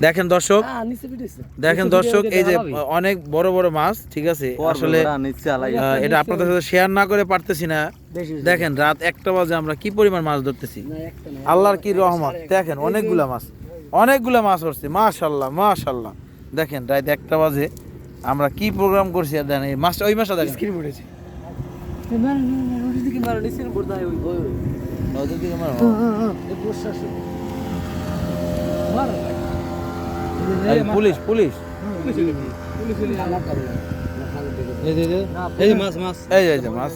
দেখেন দর্শক হ্যাঁ নিচে পিটেছে দেখেন দর্শক এই যে অনেক বড় বড় মাছ ঠিক আছে? আসলে আহ, এটা আপনাদের সাথে শেয়ার না করে পারতেছি না। দেখেন রাত একটা বাজে আমরা কি পরিমাণ মাছ ধরতেছি? না একটা না আল্লাহর কি রহমত। দেখেন অনেকগুলা মাছ। অনেকগুলা মাছ ধরছি মাশাল্লাহ মাশাল্লাহ দেখেন রাত একটা বাজে আমরা কি প্রোগ্রাম করছি আর দেখেন এই মাছটা ওই মাছটা দেখেন। স্ক্রিন পড়েছে মার দিকে মার হয় ওই ওই ওই। নদীর দিকে মারো। এই প্রশ্বাস মার এই পুলিশ পুলিশ এই যে এই যে মাছ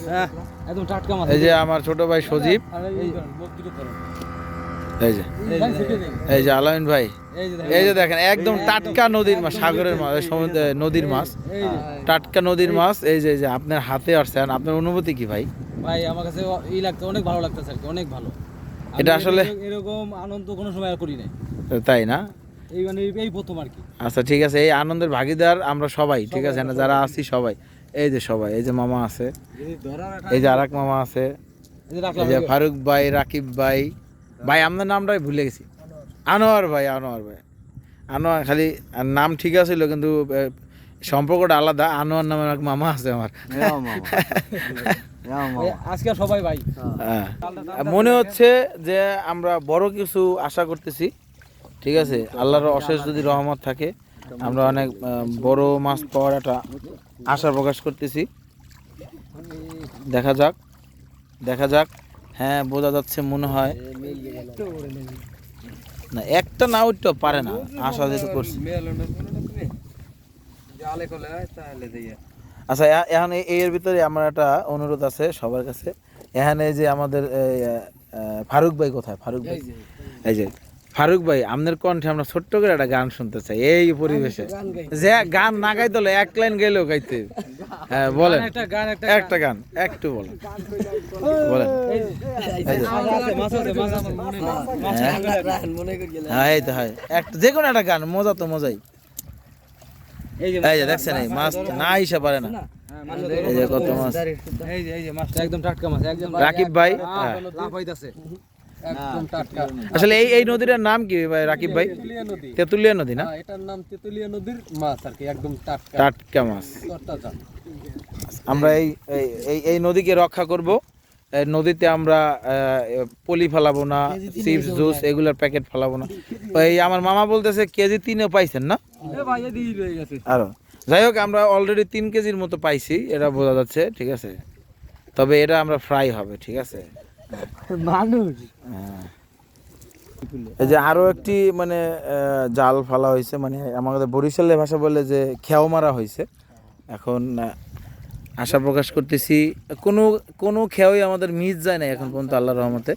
একদম টাটকা মাছ এই যে আমার ছোট ভাই সজীব এই যে এই যে আলামিন ভাই এই যে দেখেন একদম টাটকা নদীর মাছ সাগরের মাছ নদীর মাছ টাটকা নদীর মাছ এই যে এই যে আপনার হাতে আসছেন আপনার অনুভূতি কি ভাই ভাই আমার কাছে ই লাগতো অনেক ভালো লাগতেছে আর কি অনেক ভালো এটা আসলে- এরকম- আনন্দ কোনো সময় করি নাই। তাই না? এই মানে এই প্রথম আর কি। আচ্ছা ঠিক আছে এই আনন্দের ভাগিদার আমরা সবাই ঠিক আছে না যারা আছি সবাই। এই যে সবাই এই যে মামা আছে এই যে আরেক মামা আছে এই যে ফারুক ভাই রাকিব ভাই। ভাই আপনার নামটাই ভুলে গেছি। আনোয়ার ভাই আনোয়ার ভাই। আনোয়ার খালি নাম ঠিক আছিল কিন্তু সম্পর্কটা আলাদা। আনোয়ার নামের এক মামা আছে আমার। এই আজকে সবাই ভাই। হ্যাঁ। মনে হচ্ছে যে আমরা বড় কিছু আশা করতেছি ঠিক আছে? আল্লাহর অশেষ যদি রহমত থাকে আমরা অনেক বড় মাছ পাওয়ার একটা আশা প্রকাশ করতেছি। দেখা যাক দেখা যাক। হ্যাঁ বোঝা যাচ্ছে মনে হয়। না একটা না উঠতে পারে না আশা যেহেতু করছি। আচ্ছা এখন এর ভিতরে আমার একটা অনুরোধ আছে সবার কাছে। এখানে যে আমাদের ফারুক ভাই কোথায়? ফারুক ভাই। এই যে ফারুক ভাই আপনার কণ্ঠে আমরা ছোট্ট করে একটা গান শুনতে চাই। এই পরিবেশে। যে গান না গাইতে হলে এক লাইন গেলেও গাইতে। হ্যাঁ বলেন। একটা গান একটা বলেন। বলেন। হ্যাঁ এই তো হয়। একটা যে কোনো একটা গান মজা তো মজাই। এই যে দেখছেন এই মাছ না হিসা পারে না। এই যে কত মাছ। এই যে এই যে মাছটা একদম টাটকা মাছ একদম রাকিব ভাই? হ্যাঁ। টাটকা। আসলে এই এই নদীটার নাম কি ভাই রাকিব ভাই? তেতুলিয়া নদী। না? হ্যাঁ, এটার নাম তেতুলিয়া নদীর মাছ আর কি একদম টাটকা। টাটকা মাছ। আমরা এই এই- এই নদীকে রক্ষা করব। নদীতে আমরা আহ, পলি ফেলাবো না চিপস জুস এগুলোর প্যাকেট ফেলাবো না। এই আমার মামা বলতেছে কেজি তিনও পাইছেন না? হয়ে আরও। যাই হোক আমরা অলরেডি তিন কেজির মতো পাইছি এটা বোঝা যাচ্ছে ঠিক আছে? তবে এটা আমরা ফ্রাই হবে ঠিক আছে? মানুষ। হ্যাঁ। এই যে আরও একটি মানে আহ, জাল ফেলা হয়েছে মানে আমাদের বরিশালের ভাষা বলে যে খেয়াও মারা হয়েছে। এখন আশা প্রকাশ করতেছি কোনো কোনো খেয়াই আমাদের মিস যায় না এখন পর্যন্ত আল্লাহ রহমতে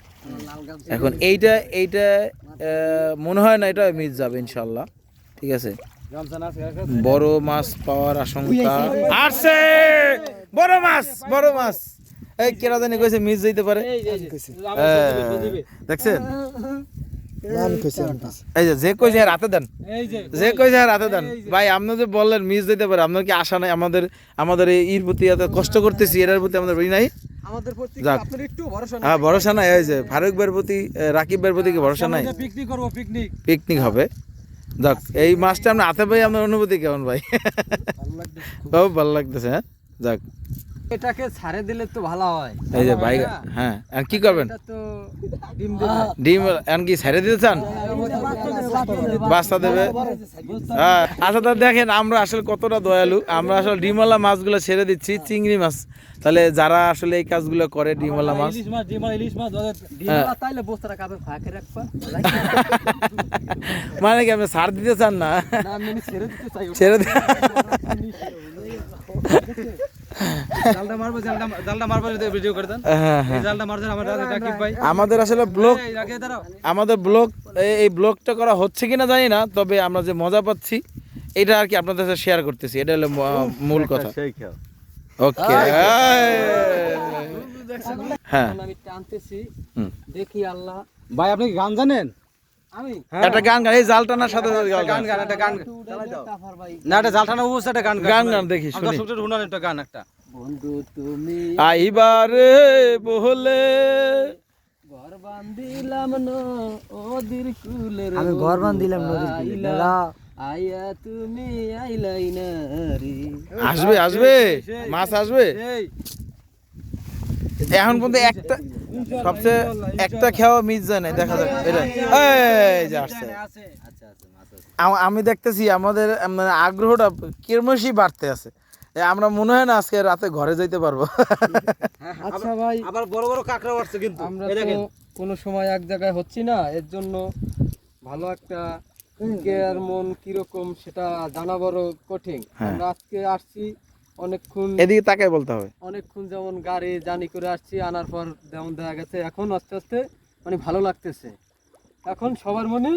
এখন এইটা এইটা মনে হয় না এটা মিস যাবে ইনশাল্লাহ ঠিক আছে বড় মাছ পাওয়ার আশঙ্কা আসছে বড় মাছ বড় মাছ এই কেরা জানি কইছে মিস যাইতে পারে হ্যাঁ, দেখছেন এই যে কইছে দেন। যে কইছে দেন। ভাই আপনি যে বললেন মিস দিতে পারে আপনার কি আশা নাই? আমাদের আমাদের এই প্রতি এত কষ্ট করতেছি এটার প্রতি আমাদের নাই? আমাদের প্রতি যাক। আপনার একটু ভরসা হ্যাঁ ভরসা নাই এই যে ফারুক ভাইয়ের প্রতি রাকিব ভাইয়ের প্রতি কি ভরসা নাই? পিকনিক করব পিকনিক পিকনিক হবে। যাক এই মাছটা আমরা হাতে পাই আপনার অনুভূতি কেমন ভাই? খুব ভালো লাগতেছে হ্যাঁ? যাক। এটাকে ছাড়ে দিলে তো ভালো হয়। এই যে ভাই হ্যাঁ আর কি করবেন? তো ডিম দেবে। ডিম এখন কি ছেড়ে দিতে চান? বাচ্চা দেবে। হ্যাঁ আচ্ছা তা দেখেন আমরা আসলে কতটা দয়ালু। আমরা আসলে ডিমওয়ালা মাছগুলো ছেড়ে দিচ্ছি চিংড়ি মাছ। তাহলে যারা আসলে এই কাজগুলো করে ডিমওয়ালা মাছ ইলিশ মাছ ডিম ইলিশ মাছ হ্যাঁ। তাইলে বস্তাটা কাপে ফাঁকে রাখবা। মানে কি আপনি ছাড় দিতে চান না? না আমি ছেড়ে দিতে চাই। ছেড়ে হ্যাঁ হ্যাঁ ভাই। আমাদের আসলে ব্লগ আমাদের ব্লগ এই ব্লগটা করা হচ্ছে কিনা জানি না তবে আমরা যে মজা পাচ্ছি এটা আর কি আপনাদের সাথে শেয়ার করতেছি। এটা হলো মূল কথা। ওকে হ্যাঁ। আমি টানতেছি। দেখি আল্লাহ ভাই আপনি কি গান জানেন? একটা গান গান এই জাল টানার সাথে সাথে গান গান গান গান। একটা গান না একটা জালটানা অবস্থা একটা গান গান। গান দেখি শুনি। দর্শকদের শুনান একটা গান একটা। বন্ধু তুমি আইবারে বহলে। ঘর বান্ধিলাম কুলের আমি ঘর বান্ধিলাম নদীর কুলে। আইলা, আইয়া তুমি আইলাই না রে আসবে। আসবে মাছ আসবে। এখন পর্যন্ত একটা সবচেয়ে একটা খেওয়া মিস যায় না দেখা যাক এটা। এই যে আসছে। আচ্ছা আচ্ছা মাছ আছে আম- দেখতেছি আমাদের মানে আগ্রহটা ক্রমশই বাড়তে আছে। আমরা মনে হয় না আজকে রাতে ঘরে যাইতে পারব। আচ্ছা ভাই আবার বড় বড় কাঁকড়া আসছে কিন্তু। আমরা তো দেখেন। কোনো সময় এক জায়গায় হচ্ছি না এর জন্য ভালো একটা কেয়ার মন কীরকম সেটা জানা বড় কঠিন। হ্যাঁ। আমরা আজকে আসছি অনেকক্ষণ এদিকে তাকাই বলতে হবে। অনেকক্ষণ যেমন গাড়ি জানি করে আসছি আনার পর যেমন দেখা গেছে এখন আস্তে আস্তে মানে ভালো লাগতেছে। এখন সবার মনে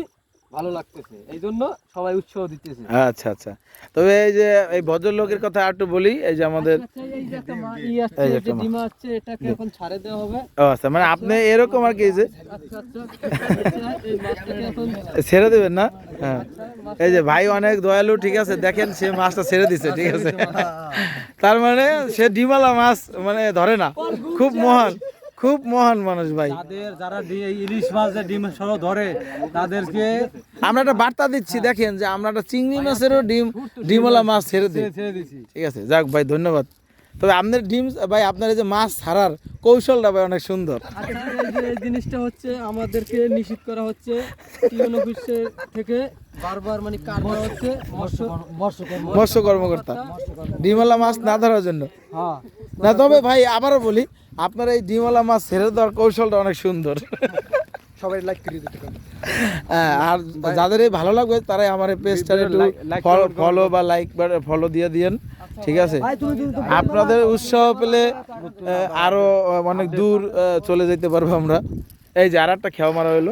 ভালো লাগতেছে। এই জন্য সবাই উৎসাহ দিতেছে। আচ্ছা আচ্ছা। তবে এই যে এই ভদ্রলোকের কথা একটু বলি এই যে আমাদের আচ্ছা, এই যে একটা মা- ই আসছে, এই যে যে একটা মা- ডিমা আসছে, এটাকে এখন ছাড়ে দেওয়া হবে। ও আচ্ছা মানে আপনি এরকম আর কি যে আচ্ছা, আচ্ছা, আচ্ছা, ছেড়ে দেবেন না? হ্যাঁ। এই যে ভাই অনেক দয়ালু ঠিক আছে দেখেন সে মাছটা ছেড়ে দিছে ঠিক আছে। তার মানে সে ডিমালা মাছ মানে ধরে না খুব মহান। খুব মহান মানুষ ভাই। তাদের যারা ইলিশ মাছ ডিম সহ ধরে তাদেরকে আমরা একটা বার্তা দিচ্ছি দেখেন যে আমরা একটা চিংড়ি মাছেরও ডিম ডিমওয়ালা মাছ ছেড়ে দিই। ছেড়ে দিছি। ঠিক আছে যাক ভাই ধন্যবাদ। তবে আপনার ডিম ভাই আপনার এই যে মাছ ছাড়ার কৌশলটা ভাই অনেক সুন্দর। আচ্ছা, এই জিনিসটা হচ্ছে আমাদেরকে নিশ্চিত করা হচ্ছে। থেকে বারবার মানে কাট হচ্ছে। মৎস্য মৎস্য কর্মকর্তা। ডিমওয়ালা মাছ না ধরার জন্য। হ্যাঁ। না তবে ভাই আবারও বলি আপনার এই ডিমওয়ালা মাছ ছেড়ে দেওয়ার কৌশলটা অনেক সুন্দর। সবাই লাইক করে দিতে হ্যাঁ, আর যাদের এই ভালো লাগবে তারাই আমার এই পেজটার একটু ফলো বা লাইক বা ফলো দিয়ে দিয়েন ঠিক আছে? আপনাদের উৎসাহ পেলে আরও অনেক দূর চলে যেতে পারব আমরা। এই যে আর একটা খেয়া মারা হইল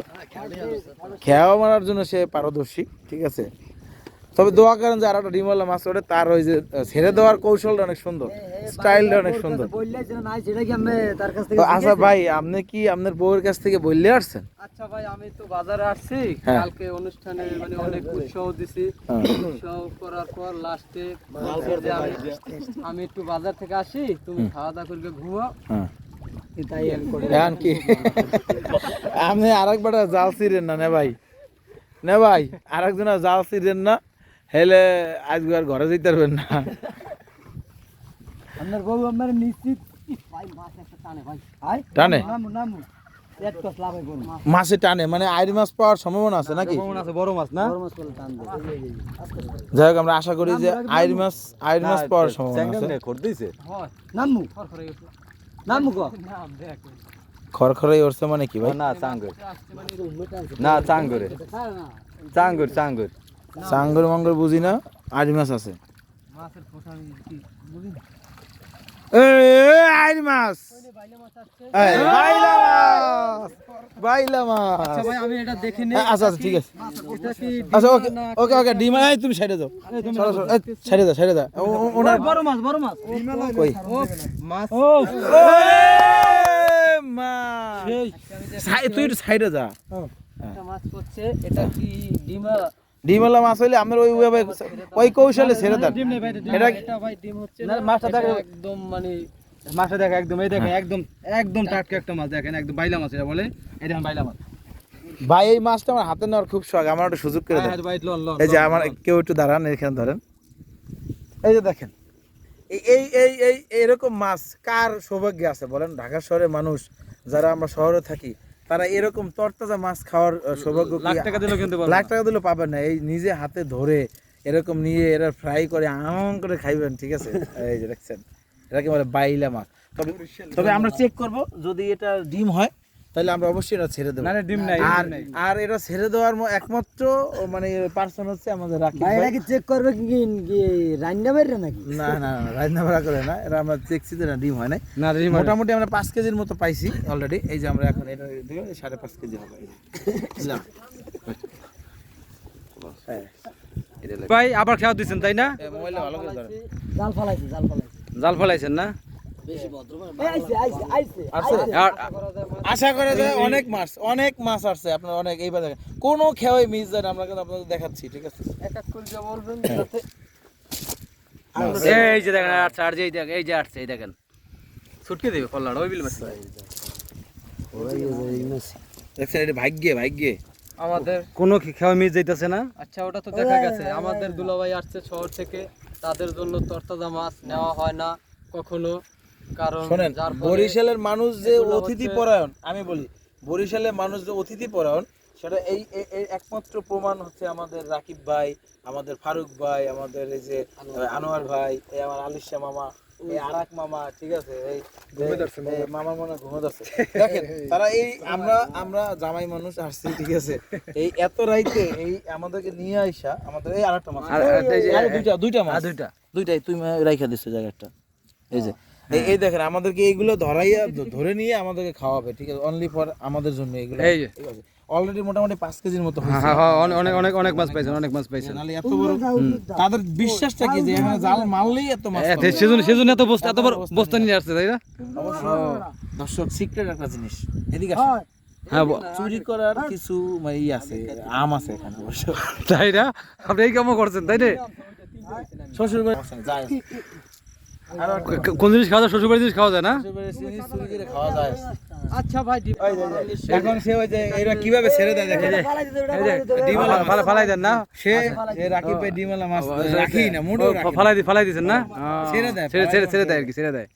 খেয়া মারার জন্য সে পারদর্শী ঠিক আছে? তবে দোয়া করেন যে আর একটা ডিমওয়ালা মাছ ওঠে তার ওই যে ছেড়ে দেওয়ার কৌশলটা অনেক সুন্দর। স্টাইলটা অনেক সুন্দর। আচ্ছা ভাই আপনি কি আপনার বউয়ের কাছ থেকে বললে আসছেন? আচ্ছা ভাই আমি তো বাজারে আসছি। হ্যাঁ। কালকে অনুষ্ঠানে মানে অনেক উৎসাহ দিছি। হ্যাঁ। উৎসাহ করার পর লাস্টে আমি একটু বাজার থেকে আসি তুমি খাওয়া দাওয়া করবে ঘুমাও হ্যাঁ। কি? আপনি আরেকবার জাল ছিলেন না নে ভাই। নে ভাই আরেকজন জাল ছিলেন না। হেলে আজকে আর ঘরে যেতে পারবেন না। আপনার বউ আমার নিশ্চিত? টানে মাছ টানে মানে আইর মাছ পাওয়ার সম্ভাবনা আছে নাকি? বড় মাছ না? যাই হোক আমরা আশা করি যে আইর মাছ আইর মাছ পাওয়ার সম্ভাবনা আছে। নামু। খরখরে নামু খড়খড়াই উঠছে মানে কি ভাই? না চাঙ্গুর। না চাঙ্গুরে। চাঙ্গুর চাঙ্গুর। সাঙ্গর মঙ্গর বুঝি না আইর মাছ আছে। মাছ। বাইলে আচ্ছা ভাই আমি এটা দেখে নিই। আচ্ছা আচ্ছা ঠিক আছে। আচ্ছা ওকে ওকে ওকে ডিমা তুমি সাইডে যাও। সরো সরো এই, সাইডে যাও সাইডে যাও। ও- ও- ওনার বড় মাছ বড় মাছ। কই? মাছ। ও মা তুই সাইডে যা। মাছ করছে এটা কি ডিমা ডিমওয়ালা মাছ হইলে আপনার ওই ওইভাবে ওই কৌশলে ছেড়ে দেন। এটা ভাই ডিম হচ্ছে না, না মাছটা দেখো। একদম মানে মাছটা দেখেন একদম এই দেখেন একদম একদম টাটকা একটা মাছ দেখেন একদম বাইলা মাছ এটা বলে। এই দেখেন বাইলা মাছ। ভাই এই মাছটা আমার হাতে নেওয়ার খুব শখ আমার একটা সুযোগ করে দেন। হ্যাঁ, এই যে আমার কেউ একটু দাঁড়ান এখানে ধরেন। এই যে দেখেন এই এই এই এই এরকম মাছ কার সৌভাগ্য আছে? বলেন ঢাকা শহরের মানুষ যারা আমরা শহরে থাকি তারা এরকম তরতাজা মাছ খাওয়ার সৌভাগ্য লাখ টাকা দিলেও কিনতে লাখ টাকা দিলেও পাবেন না। এই নিজে হাতে ধরে এরকম নিয়ে এরা ফ্রাই করে আম করে খাইবেন ঠিক আছে? এই যে দেখছেন এটাকে বলে বাইলা মাছ। তবে তবে আমরা চেক করব যদি এটা ডিম হয় তাহলে আমরা অবশ্যই এটা ছেড়ে দেবো। না না ডিম নাই আর আর এটা ছেড়ে দেওয়ার ম- একমাত্র মানে পার্সন হচ্ছে আমাদের রাকিব ভাই। বাইরে কি চেক করবে কি কি রান্না বাইরে নাকি? না না না রাজনা ভাড়া করে না। এটা আমরা দেখছি যে না ডিম হয় নাই। না ডিম মোটামুটি আমরা পাঁচ কেজির মতো পাইছি অলরেডি এই যে আমরা এখন এটা সাড়ে পাঁচ কেজি হবে। বুঝলাম? হ্যাঁ। ভাই আবার খেয়াল দিচ্ছেন তাই না? মোবাইলে ভালো করে ধরেন। জাল ফালাইছে জাল ফালাইছে। জাল ফলাইছেন না? বেশি ভদ্র আইছে আইছে আইছে আছে আর আশা করে যে অনেক মাছ অনেক মাছ আসছে আপনার অনেক এইবার দেখেন। কোনো খেয়াই মিস যায় না আমরা কিন্তু আপনাদের দেখাচ্ছি ঠিক আছে? এক এক করে যা বলবেন হ্যাঁ। এই যে দেখেন আচ্ছা আর যে এই দেখেন এই যে আসছে এই দেখেন। ছুটকে দেবে কল্লাড় ওই বিল মাছ। দেখছেন এটা ভাগ্যে ভাগ্যে। আমাদের কোনো খেওয়া মিস যাইতেছে না? আচ্ছা ওটা তো দেখা গেছে। আমাদের দুলাভাই আসছে শহর থেকে তাদের জন্য তরতাজা মাছ নেওয়া হয় না কখনো। কারণ শোনেন বরিশালের মানুষ যে অতিথি পরায়ণ আমি বলি বরিশালের মানুষ যে অতিথি পরায়ণ সেটা এই একমাত্র প্রমাণ হচ্ছে আমাদের রাকিব ভাই আমাদের ফারুক ভাই আমাদের এই যে আনোয়ার ভাই। এই আমার আলিশা মামা এই আরাক মামা ঠিক আছে? এই মামা। মনে ঘুমে যাচ্ছে দেখেন তারা এই আমরা আমরা জামাই মানুষ আসছি ঠিক আছে? এই এত রাইতে এই আমাদেরকে নিয়ে আইসা আমাদের এই আরেকটা মাছ। দুইটা দুইটা মাছ। দুইটা। দুইটাই তুমি রাইখা দিছো জায়গাটা। এই যে এই দেখেন আমাদেরকে এইগুলো ধরাইয়া ধরে নিয়ে আমাদেরকে খাওয়াবে ঠিক আছে? অনলি ফর আমাদের জন্য এগুলো এই যে। ঠিক আছে? অলরেডি মোটামুটি পাঁচ কেজির মতো হ্যাঁ হয়েছে। হ্যাঁ হ্যাঁ, অনেক অনেক অনেক মাছ পাইছেন অনেক মাছ পাইছেন। এত বড় তাদের বিশ্বাসটা কি যে এখানে জাল মারলেই এত মাছ সেজন্য সেজন্য এত বস্তা এত বড় বস্তা নিয়ে আসছে তাই না? অবশ্য দর্শক সিক্রেট একটা জিনিস। এদিকে আসুন। হ্যাঁ। চুরি করার কিছু মানে ই আছে আম আছে এখানে অবশ্য। তাই না? আপনি এই কামও করছেন তাই না? শ্বশুর বাড়ি যায় কোন জিনিস খাওয়া যায়? শ্বশুর জিনিস খাওয়া যায় না? খাওয়া যায়। আচ্ছা ভাই এখন সে ওই যে এরা কীভাবে ছেড়ে দেয় দেখে ফালাই ফালা- দেন না। সে রাখি রাকিব ভাই ডিমালা মাছ রাখি না মুড়ো না। ফালাই দি ফালাই দিছেন না? ছেড়ে দেয়, ছেড়ে ছেড়ে ছেড়ে দেয়। দেয় আর কি ছেড়ে দেয়।